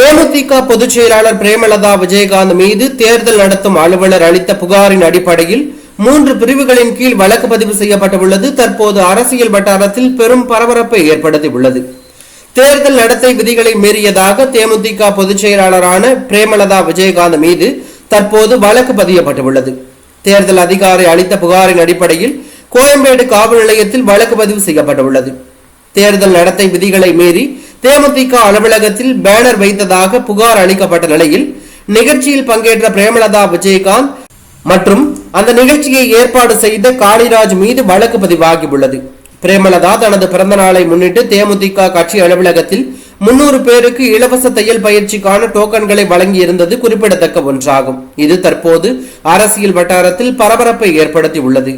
தேமுதிக பொதுச் செயலாளர் பிரேமலதா விஜயகாந்த் மீது தேர்தல் நடத்தும் அலுவலர் அளித்த புகாரின் அடிப்படையில் மூன்று பிரிவுகளின் கீழ் வழக்கு பதிவு செய்யப்பட்டுள்ளது. தற்போது அரசியல் வட்டாரத்தில் பெரும் பரபரப்பை ஏற்படுத்தியுள்ளது. தேர்தல் நடத்தை விதிகளை மீறியதாக தேமுதிக பொதுச் செயலாளரான பிரேமலதா விஜயகாந்த் மீது தற்போது வழக்கு பதியப்பட்டுள்ளது. தேர்தல் அதிகாரி அளித்த புகாரின் அடிப்படையில் கோயம்பேடு காவல் நிலையத்தில் வழக்கு பதிவு செய்யப்பட்டுள்ளது. தேர்தல் நடத்தை விதிகளை மீறி தேமுதிக அலுவலகத்தில் பேனர் வைத்ததாக புகார் அளிக்கப்பட்ட நிலையில் நிகழ்ச்சியில் பங்கேற்ற பிரேமலதா விஜயகாந்த் மற்றும் அந்த நிகழ்ச்சியை ஏற்பாடு செய்த காளிராஜ் மீது வழக்கு பதிவாகியுள்ளது. பிரேமலதா தனது பிறந்த நாளை முன்னிட்டு தேமுதிக கட்சி அலுவலகத்தில் முன்னூறு பேருக்கு இலவச தையல் பயிற்சிக்கான டோக்கன்களை வழங்கியிருந்தது குறிப்பிடத்தக்க ஒன்றாகும். இது தற்போது அரசியல் வட்டாரத்தில் பரபரப்பை ஏற்படுத்தி உள்ளது